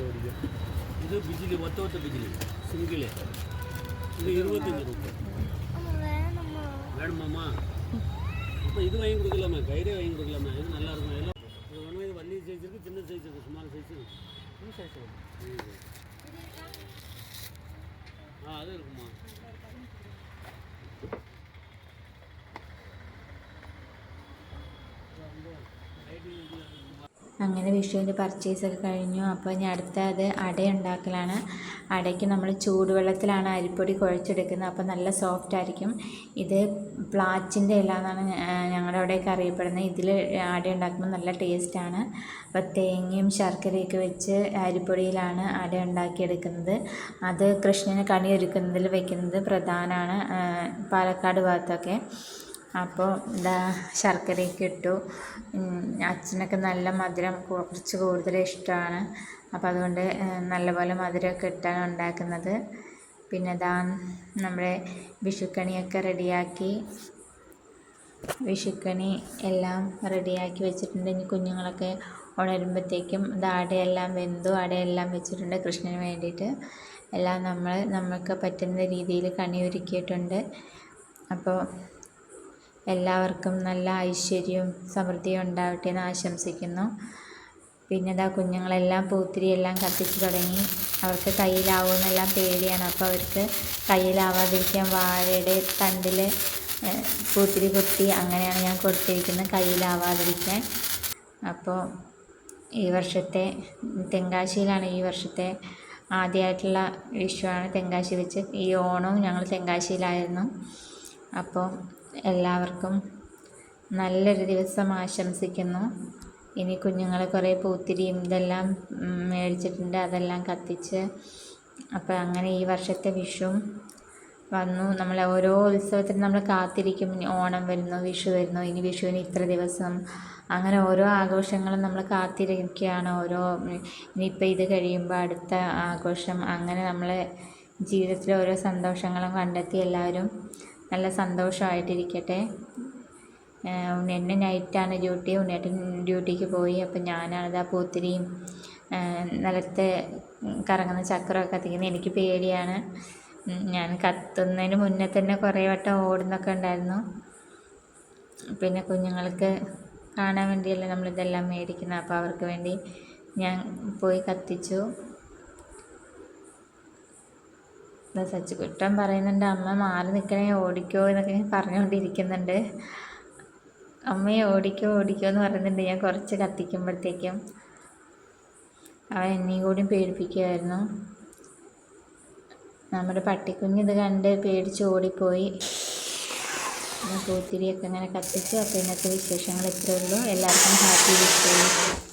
வருது இது பிஜிலி ಒತ್ತ ಒತ್ತ ಬಿಜಿಲಿ ಸಿಂಗಿಲೆ ಇದು இருபத்தஞ்சு ರೂಪಾಯಿ வேணுமாம்மா? அப்போ இது வாங்கி கொடுக்கலாமா? கயிறே வாங்கி கொடுக்கலாமா? இது நல்லா இருக்கும். எல்லாம் இது ஒன்று இது வள்ளி சைஸ் இருக்குது சின்ன சைஸ் இருக்குது சுமார் சைஸ் இருக்குது சைஸ் ஆ அது இருக்குமா ஐடி இதில் അങ്ങനെ വിഷുവിന്റെ പർച്ചേസൊക്കെ കഴിഞ്ഞു. അപ്പോൾ ഇനി അടുത്തത് അട ഉണ്ടാക്കലാണ്. അടയ്ക്ക് നമ്മൾ ചൂടുവെള്ളത്തിലാണ് അരിപ്പൊടി കുഴച്ചെടുക്കുന്നത്. അപ്പോൾ നല്ല സോഫ്റ്റ് ആയിരിക്കും. ഇത് പ്ലാച്ചിന്റെ ഇല എന്നാണ് ഞങ്ങളുടെ അവിടെയൊക്കെ അറിയപ്പെടുന്നത്. ഇതിൽ അട ഉണ്ടാക്കുമ്പോൾ നല്ല ടേസ്റ്റാണ്. അപ്പോൾ തേങ്ങയും ശർക്കരയൊക്കെ വെച്ച് അരിപ്പൊടിയിലാണ് അട ഉണ്ടാക്കിയെടുക്കുന്നത്. അത് കൃഷ്ണന് കണി ഒരുക്കുന്നതിൽ വെക്കുന്നത് പ്രധാനമാണ് പാലക്കാട് ഭാഗത്തൊക്കെ. അപ്പോൾ ഇതാ ശർക്കരയൊക്കെ ഇട്ടു. അച്ഛനൊക്കെ നല്ല മധുരം കുറച്ച് കൂടുതൽ ഇഷ്ടമാണ് അപ്പോൾ അതുകൊണ്ട് നല്ലപോലെ മധുരമൊക്കെ ഇട്ടാണ് ഉണ്ടാക്കുന്നത്. പിന്നെ ഇതാ നമ്മുടെ വിഷുക്കണിയൊക്കെ റെഡിയാക്കി. വിഷുക്കണി എല്ലാം റെഡിയാക്കി വെച്ചിട്ടുണ്ട്. ഇനി കുഞ്ഞുങ്ങളൊക്കെ ഉണരുമ്പോഴത്തേക്കും ഇത് അടയെല്ലാം വെന്തു അടയെല്ലാം വെച്ചിട്ടുണ്ട് കൃഷ്ണന് വേണ്ടിയിട്ട്. എല്ലാം നമ്മൾ നമുക്ക് പറ്റുന്ന രീതിയിൽ കണി ഒരുക്കിയിട്ടുണ്ട് അപ്പോൾ എല്ലാവർക്കും നല്ല ഐശ്വര്യവും സമൃദ്ധിയും ഉണ്ടാവട്ടെ എന്ന് ആശംസിക്കുന്നു. പിന്നെ ഇതാ കുഞ്ഞുങ്ങളെല്ലാം പൂത്തിരി എല്ലാം കത്തിച്ച് തുടങ്ങി. അവർക്ക് കയ്യിലാവുമെന്നെല്ലാം പേടിയാണ്. അപ്പോൾ അവർക്ക് കയ്യിലാവാതിരിക്കാൻ വാഴയുടെ തണ്ടിൽ പൂത്തിരി കുത്തി അങ്ങനെയാണ് ഞാൻ കൊടുത്തിരിക്കുന്നത്. കയ്യിലാവാതിരിക്കാൻ. അപ്പോൾ ഈ വർഷത്തെ തെങ്കാശിയിലാണ് ഈ വർഷത്തെ ആദ്യമായിട്ടുള്ള വിഷുവാണ് തെങ്കാശി വെച്ച്. ഈ ഓണവും ഞങ്ങൾ തെങ്കാശിയിലായിരുന്നു. അപ്പോൾ എല്ലാവർക്കും നല്ലൊരു ദിവസം ആശംസിക്കുന്നു. ഇനി കുഞ്ഞുങ്ങളെ കുറേ പൂത്തിരിയും ഇതെല്ലാം മേടിച്ചിട്ടുണ്ട് അതെല്ലാം കത്തിച്ച്. അപ്പോൾ അങ്ങനെ ഈ വർഷത്തെ വിഷുവും വന്നു. നമ്മൾ ഓരോ ഉത്സവത്തിനും നമ്മൾ കാത്തിരിക്കും. ഓണം വരുന്നു വിഷു വരുന്നു ഇനി വിഷുവിന് ഇത്ര ദിവസം. അങ്ങനെ ഓരോ ആഘോഷങ്ങളും നമ്മൾ കാത്തിരിക്കുകയാണ്. ഓരോ ഇനിയിപ്പോൾ ഇത് കഴിയുമ്പോൾ അടുത്ത ആഘോഷം. അങ്ങനെ നമ്മളെ ജീവിതത്തിലെ ഓരോ സന്തോഷങ്ങളും കണ്ടെത്തി എല്ലാവരും നല്ല സന്തോഷമായിട്ടിരിക്കട്ടെ. ഉണ്ണിയേട്ടന് നൈറ്റാണ് ഡ്യൂട്ടി ഉണ്ണിയേട്ടൻ ഡ്യൂട്ടിക്ക് പോയി. അപ്പം ആ പൂത്തിരിയും നിലത്തെ കറങ്ങുന്ന ചക്രമൊക്കെ കത്തിക്കുന്നത് എനിക്ക് പേടിയാണ്. ഞാൻ കത്തുന്നതിന് മുന്നേ തന്നെ കുറേ വട്ടം ഓടുന്നൊക്കെ ഉണ്ടായിരുന്നു. പിന്നെ കുഞ്ഞുങ്ങൾക്ക് കാണാൻ വേണ്ടിയല്ലേ നമ്മളിതെല്ലാം മേടിക്കുന്നത് അപ്പോൾ അവർക്ക് വേണ്ടി ഞാൻ പോയി കത്തിച്ചു. സച്ചിക്കുട്ടൻ പറയുന്നുണ്ട് അമ്മ മാറി നിൽക്കണേ ഓടിക്കോ എന്നൊക്കെ പറഞ്ഞുകൊണ്ടിരിക്കുന്നുണ്ട്. അമ്മയെ ഓടിക്കോ ഓടിക്കോ എന്ന് പറയുന്നുണ്ട്. ഞാൻ കുറച്ച് കത്തിക്കുമ്പോഴത്തേക്കും അവൻ എന്നെയും കൂടി പേടിപ്പിക്കുമായിരുന്നു നമ്മുടെ പട്ടിക്കുഞ്ഞ് ഇത് കണ്ട് പേടിച്ച് ഓടിപ്പോയി. പൂത്തിരിയൊക്കെ ഇങ്ങനെ കത്തിച്ചു. അപ്പോൾ ഇന്നത്തെ വിശേഷങ്ങൾ ഇത്രയേ ഉള്ളൂ. എല്ലാവർക്കും ഹാപ്പി വിഷു